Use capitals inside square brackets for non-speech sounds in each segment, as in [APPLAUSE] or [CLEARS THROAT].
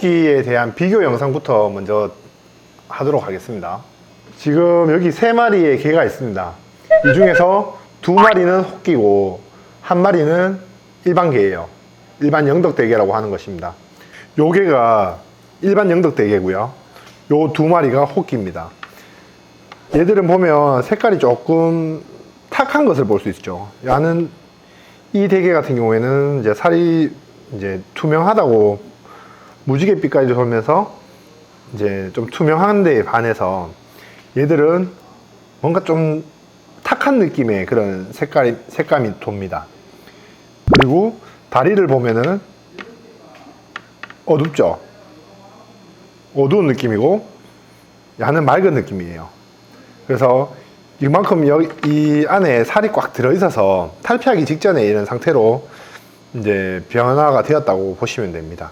호끼에 대한 비교 영상부터 먼저 하도록 하겠습니다. 지금 여기 세 마리의 개가 있습니다. 이 중에서 두 마리는 호끼고 한 마리는 일반 개예요. 일반 영덕대게라고 하는 것입니다. 요 개가 일반 영덕대게고요. 요 두 마리가 호끼입니다. 얘들은 보면 색깔이 조금 탁한 것을 볼 수 있죠. 야는 이 대게 같은 경우에는 이제 살이 이제 투명하다고 무지갯빛까지 돌면서 이제 좀 투명한 데에 반해서 얘들은 뭔가 좀 탁한 느낌의 그런 색깔이 색감이 돕니다. 그리고 다리를 보면은 어둡죠. 어두운 느낌이고 야는 맑은 느낌이에요. 그래서 이만큼 여기 이 안에 살이 꽉 들어 있어서 탈피하기 직전에 이런 상태로 이제 변화가 되었다고 보시면 됩니다.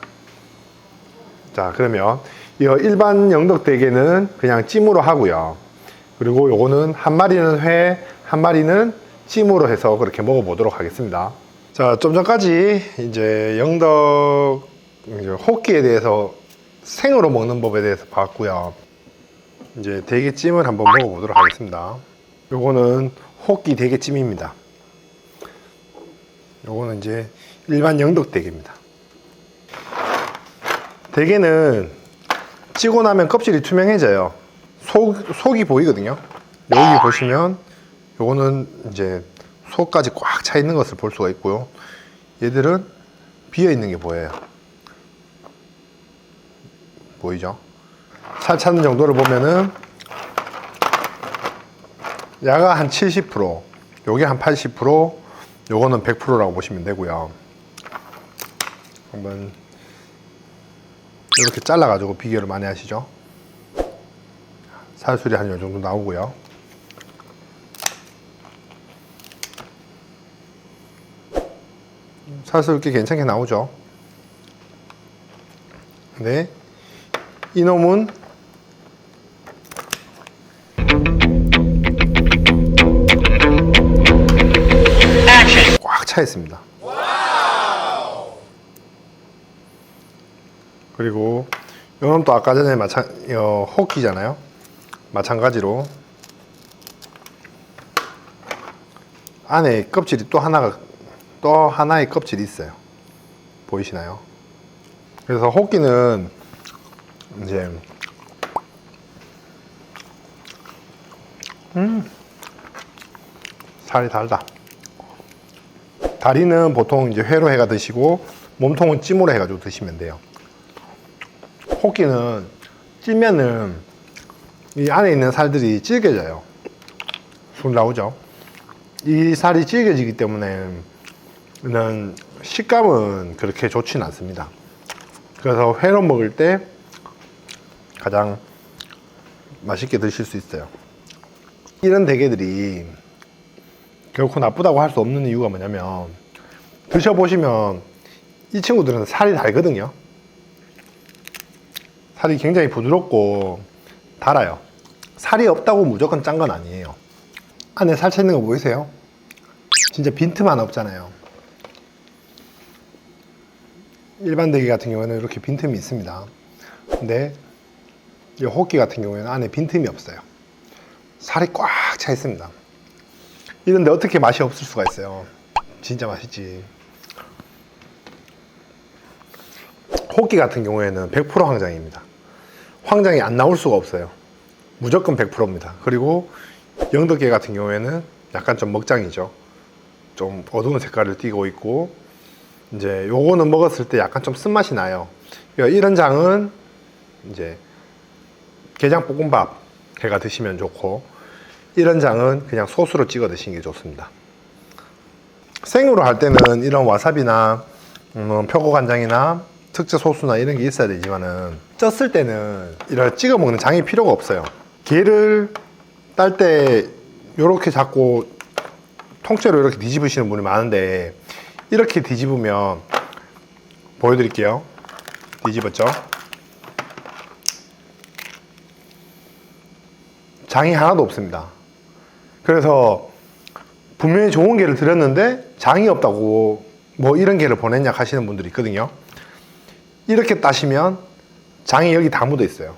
자, 그러면 이 일반 영덕대게는 그냥 찜으로 하고요. 그리고 요거는 한 마리는 회, 한 마리는 찜으로 해서 그렇게 먹어보도록 하겠습니다. 자, 좀 전까지 이제 영덕 이제 호끼에 대해서 생으로 먹는 법에 대해서 봤고요. 이제 대게찜을 한번 먹어보도록 하겠습니다. 요거는 호끼 대게찜입니다. 요거는 이제 일반 영덕 대게입니다. 대게는 찌고 나면 껍질이 투명해져요. 속, 속이 보이거든요. 여기 보시면 요거는 이제 속까지 꽉 차 있는 것을 볼 수가 있고요. 얘들은 비어 있는 게 보여요. 보이죠? 살 차는 정도를 보면은 야가 한 70%, 요게 한 80%, 요거는 100%라고 보시면 되고요. 한번 이렇게 잘라가지고 비교를 많이 하시죠. 살술이 한 요 정도 나오고요. 살술 꽤 괜찮게 나오죠. 네. 이놈은 꽉 차 있습니다. 그리고 이건 또 아까 전에 마찬 어, 호키잖아요. 마찬가지로 안에 껍질이 또 하나가 또 하나의 껍질이 있어요. 보이시나요? 그래서 호끼는 이제 음 살이 달다. 다리는 보통 이제 회로 해가 드시고 몸통은 찜으로 해가지고 드시면 돼요. 호끼는 찌면은 이 안에 있는 살들이 질겨져요. 술 나오죠. 이 살이 질겨지기 때문에 는 식감은 그렇게 좋지는 않습니다. 그래서 회로 먹을 때 가장 맛있게 드실 수 있어요. 이런 대게들이 결코 나쁘다고 할 수 없는 이유가 뭐냐면 드셔보시면 이 친구들은 살이 달거든요. 살이 굉장히 부드럽고 달아요. 살이 없다고 무조건 짠 건 아니에요. 안에 살차 있는 거 보이세요? 진짜 빈틈 하나 없잖아요. 일반 대게 같은 경우에는 이렇게 빈틈이 있습니다. 근데 이 호끼 같은 경우에는 안에 빈틈이 없어요. 살이 꽉 차 있습니다. 이런데 어떻게 맛이 없을 수가 있어요? 진짜 맛있지. 호끼 같은 경우에는 100% 황장입니다. 황장이 안 나올 수가 없어요. 무조건 100%입니다. 그리고 영덕계 같은 경우에는 약간 좀 먹장이죠. 좀 어두운 색깔을 띠고 있고 이제 요거는 먹었을 때 약간 좀 쓴맛이 나요. 그러니까 이런 장은 이제 게장 볶음밥 해가 드시면 좋고 이런 장은 그냥 소스로 찍어 드시는 게 좋습니다. 생으로 할 때는 이런 와사비나 음, 표고 간장이나 특제 소스나 이런 게 있어야 되지만은 쪘을 때는 이런 찍어 먹는 장이 필요가 없어요. 게를 딸 때 이렇게 잡고 통째로 이렇게 뒤집으시는 분이 많은데 이렇게 뒤집으면 보여드릴게요. 뒤집었죠? 장이 하나도 없습니다. 그래서 분명히 좋은 게를 드렸는데 장이 없다고 뭐 이런 게를 보냈냐 하시는 분들이 있거든요. 이렇게 따시면 장이 여기 다 묻어 있어요.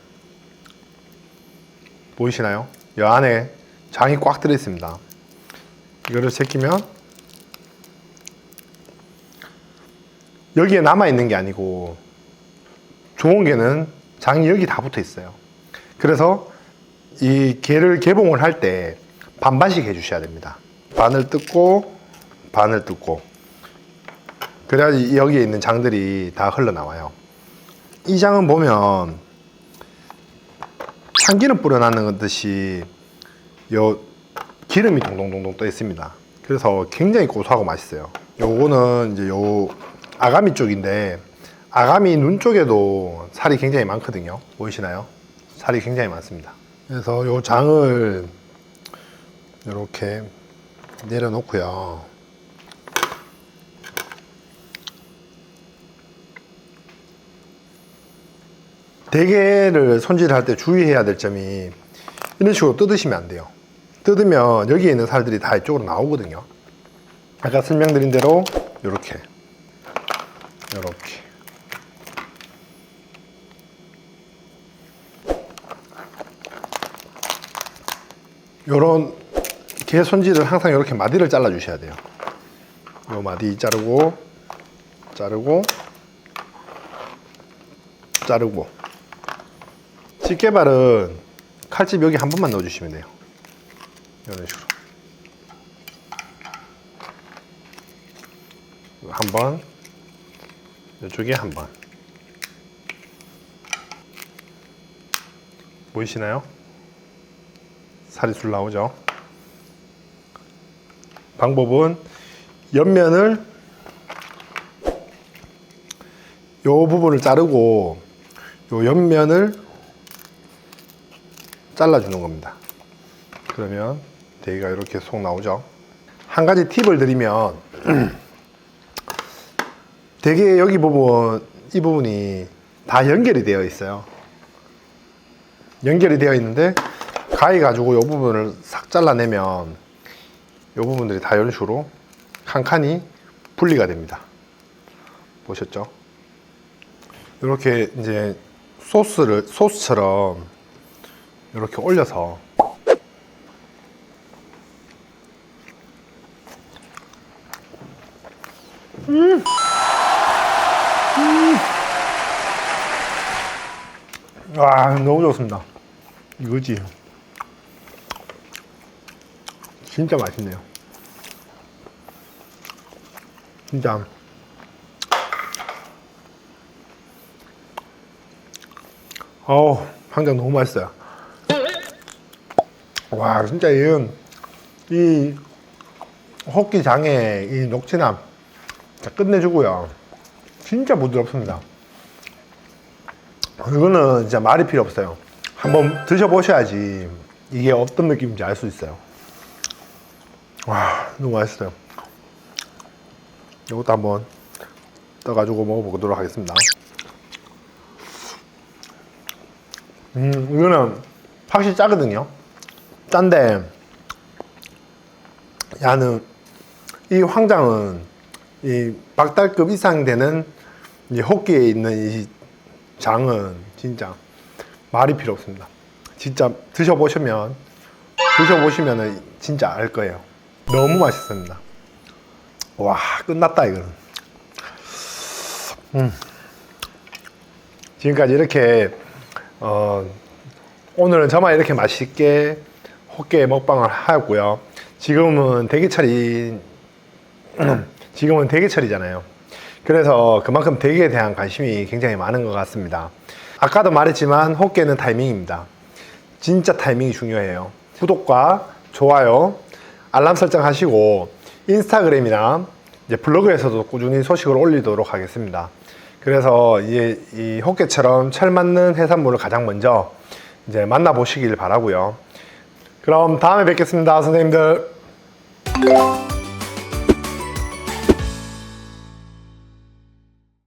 보이시나요? 이 안에 장이 꽉 들어 있습니다. 이거를 제끼면 여기에 남아 있는 게 아니고 좋은 게는 장이 여기 다 붙어 있어요. 그래서 이 게를 개봉을 할 때 반반씩 해주셔야 됩니다. 반을 뜯고 반을 뜯고 그래야지 여기에 있는 장들이 다 흘러나와요. 이 장은 보면 참기름 뿌려놨는 듯이 요 기름이 동동동동 떠 있습니다. 그래서 굉장히 고소하고 맛있어요. 요거는 이제 요 아가미 쪽인데 아가미 눈 쪽에도 살이 굉장히 많거든요. 보이시나요? 살이 굉장히 많습니다. 그래서 요 장을 이렇게 내려놓고요. 대게를 손질할 때 주의해야 될 점이 이런 식으로 뜯으시면 안 돼요. 뜯으면 여기에 있는 살들이 다 이쪽으로 나오거든요. 아까 설명드린 대로 이렇게 이렇게 요런 게 손질을 항상 이렇게 마디를 잘라 주셔야 돼요. 요 마디 자르고 자르고 자르고 집게발은 칼집 여기 한 번만 넣어 주시면 돼요. 이런 식으로 한 번, 이쪽에 한 번. 보이시나요? 살이 술 나오죠. 방법은 옆면을 요 부분을 자르고 요 옆면을 잘라주는 겁니다. 그러면 대기가 이렇게 속 나오죠. 한 가지 팁을 드리면 [CLEARS THROAT] 대게 여기 부분 이 부분이 다 연결이 되어 있어요. 연결이 되어 있는데 가위 가지고 이 부분을 싹 잘라내면 이 부분들이 다 이런 식으로 칸칸이 분리가 됩니다. 보셨죠? 이렇게 이제 소스를 소스처럼 이렇게 올려서 와 너무 좋습니다. 이거지. 진짜 맛있네요. 진짜. 어우, 한장 너무 맛있어요. 와, 진짜 이, 이 호끼장의 이 녹진함 진짜 끝내주고요. 진짜 부드럽습니다. 이거는 진짜 말이 필요 없어요. 한번 드셔보셔야지 이게 어떤 느낌인지 알 수 있어요. 와, 너무 맛있어요. 이것도 한번 떠가지고 먹어보도록 하겠습니다. 음, 이거는 확실히 짜거든요. 짠데, 야는, 이 황장은 이 박달급 이상 되는 이 호기에 있는 이 장은 진짜 말이 필요 없습니다. 진짜 드셔보시면, 드셔보시면 진짜 알 거예요. 너무 맛있습니다. 와, 끝났다, 이거는. 음. 지금까지 이렇게, 어, 오늘은 저만 이렇게 맛있게 호깨 먹방을 하고요. 지금은 대게철이, 지금은 대게철이잖아요. 그래서 그만큼 대게에 대한 관심이 굉장히 많은 것 같습니다. 아까도 말했지만 호깨는 타이밍입니다. 진짜 타이밍이 중요해요. 구독과 좋아요, 알람 설정 하시고 인스타그램이나 이제 블로그에서도 꾸준히 소식을 올리도록 하겠습니다. 그래서 이제 이 호깨처럼 철 맞는 해산물을 가장 먼저 이제 만나보시길 바라고요. 그럼 다음에 뵙겠습니다, 선생님들.